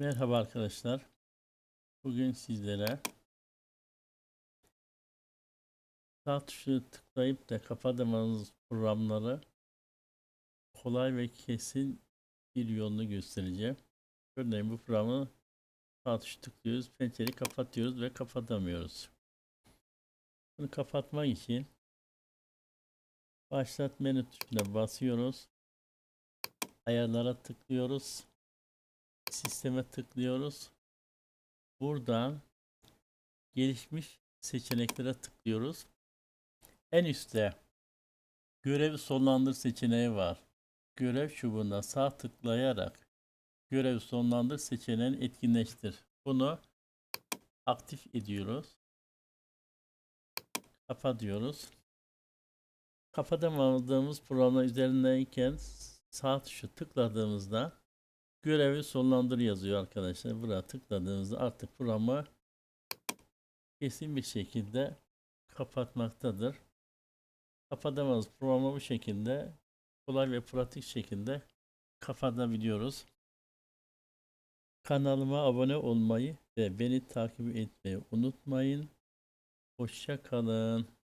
Merhaba arkadaşlar. Bugün sizlere sağ tuşu tıklayıp da kapatamaz programları kolay ve kesin bir yolunu göstereceğim. Örneğin bu programı sağ tuşu tıklıyoruz, pencereyi kapatıyoruz ve kapatamıyoruz. Bunu kapatmak için başlat menü tuşuna basıyoruz. Ayarlara tıklıyoruz sisteme tıklıyoruz. Buradan gelişmiş seçeneklere tıklıyoruz. En üstte görev sonlandır seçeneği var. Görev çubuğuna sağ tıklayarak görev sonlandır seçeneğini etkinleştir. Bunu aktif ediyoruz. Kapatıyoruz. Kapatamadığımız programlar üzerindeyken sağ tuşu tıkladığımızda görevi sonlandır yazıyor arkadaşlar. Buraya tıkladığınızda artık programı kesin bir şekilde kapatmaktadır. Kapatamaz programı bu şekilde kolay ve pratik şekilde kapatabiliyoruz. Kanalıma abone olmayı ve beni takip etmeyi unutmayın. Hoşça kalın.